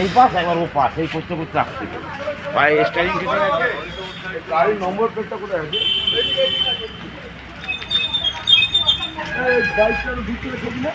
এই পাস একবার ও পাস এই করতে করতে আসছে। ভাই স্টারিং কেটে গেছে গাড়ির নম্বর প্লেটটা কোথায় আছে? এই বাইকটা ভিতরে ছবি না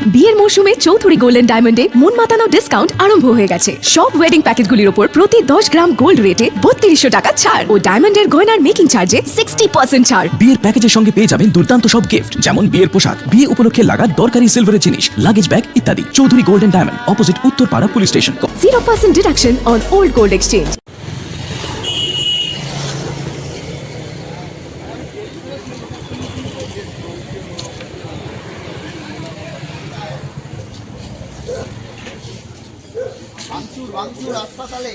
বিয়ের মৌসুমে চৌধুরী গোল্ডেন ডায়মন্ডে মন মাতানো ডিসকাউন্ট আরম্ভ হয়ে গেছে। সব ওয়েডিং প্যাকেটগুলির উপর প্রতি দশ গ্রাম গোল্ড রেটে বত্রিশশো টাকা ছাড়। ও ডায়মন্ডের গয়নার মেকিং চার্জে সিক্সটি পার্সেন্ট ছাড়। বিয়ের প্যাকেজের সঙ্গে পেয়ে যাবেন দুর্দান্ত সব গিফট যেমন বিয়ের পোশাক বিয়ে উপলক্ষে লাগা দরকারি সিলভারের জিনিস লাগেজ ব্যাগ ইত্যাদি। Chowdhury golden diamond opposite Uttarpara police station zero percent deduction on old gold exchange ভাঙচুর ভাঙচুর হাসপাতালে।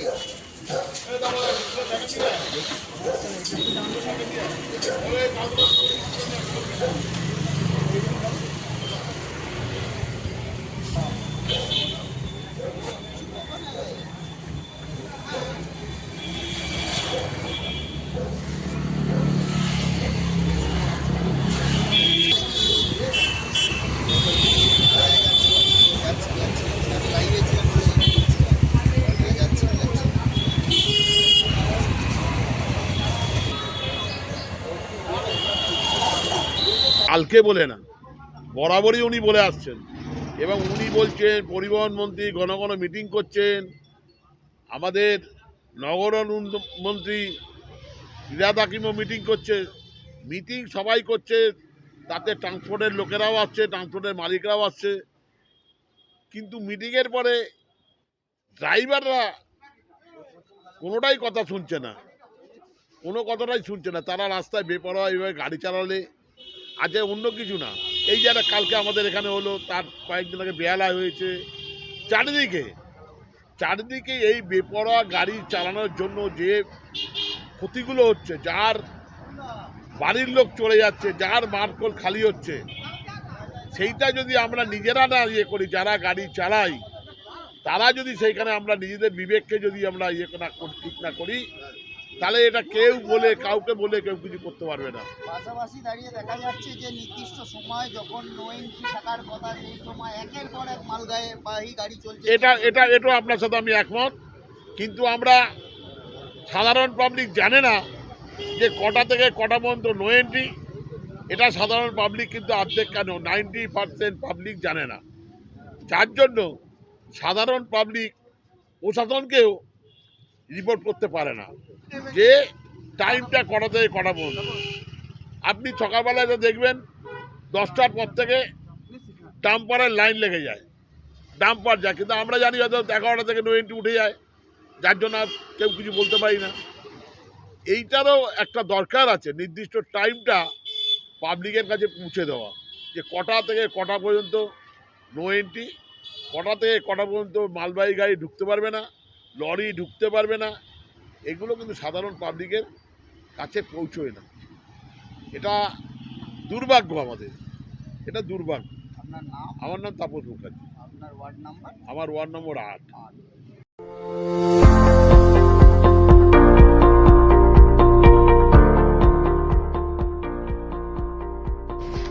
কালকে বলে না, বরাবরই উনি বলে আসছেন। এবং উনি বলছেন, পরিবহন মন্ত্রী ঘন ঘন মিটিং করছেন। আমাদের নগর মন্ত্রী ইরাদ হাকিমও মিটিং করছে। মিটিং সবাই করছে, তাতে ট্রান্সপোর্টের লোকেরাও আসছে ট্রান্সপোর্টের মালিকরাও আসছে। কিন্তু মিটিংয়ের পরে ড্রাইভাররা কোনোটাই কথা শুনছে না। কোনো কথাটাই শুনছে না। তারা রাস্তায় বেপরোয়া এইভাবে গাড়ি চালালে আজকে অন্য কিছু না। এই যে একটা কালকে আমাদের এখানে হলো, তার কয়েকদিন আগে বেহালা হয়েছে। চারিদিকে চারিদিকে এই বেপরোয়া গাড়ি চালানোর জন্য যে ক্ষতিগুলো হচ্ছে, যার বাড়ির লোক চলে যাচ্ছে, যার মার্কল খালি হচ্ছে, সেইটা যদি আমরা নিজেরা না ইয়ে করি, যারা গাড়ি চালাই তারা যদি সেইখানে আমরা নিজেদের বিবেককে যদি আমরা ইয়ে না ঠিক না করি তাহলে এটা কেউ বলে কাউকে বলে কেউ কিছু করতে পারবে না। পাশাপাশি দাঁড়িয়ে দেখা যাচ্ছে যে নির্দিষ্ট সময় যখন নো এন্ট্রি থাকার কথা সেই সময় একের পর এক মালগায়ে বাহী গাড়ি চলছে। এটা এটা এটাও আপনার সাথে আমি একমত। কিন্তু আমরা সাধারণ পাবলিক জানে না যে কটা থেকে কটা পর্যন্ত নো এন্ট্রি এটা সাধারণ পাবলিক কিন্তু অর্ধেক কেন? নাইনটি পার্সেন্ট পাবলিক জানে না। যার জন্য সাধারণ পাবলিক প্রশাসনকেও রিপোর্ট করতে পারে না। যে টাইমটা কটা থেকে কটা পর্যন্ত। আপনি সকালবেলায় তো দেখবেন, দশটার পর থেকে ডাম্পারের লাইন লেগে যায়। ডাম্পার যায়, কিন্তু আমরা জানি হয়তো এগারোটা থেকে নো এন্ট্রি উঠে যায়। যার জন্য কেউ কিছু বলতে পারি না। এইটারও একটা দরকার আছে, নির্দিষ্ট টাইমটা পাবলিকের কাছে পৌঁছে দেওয়া। যে কটা থেকে কটা পর্যন্ত নো এন্ট্রি কটা থেকে কটা পর্যন্ত মালবাহী গাড়ি ঢুকতে পারবে না। লরি ঢুকতে পারবে না এগুলো কিন্তু সাধারণ পাবলিকের কাছে পৌঁছয় না। এটা দুর্ভাগ্য আমাদের এটা দুর্ভাগ্য। আপনার নাম? আমার নাম তাপস মুখার্জি। আপনার ওয়ার্ড নাম্বার আমার ওয়ার্ড নম্বর আট।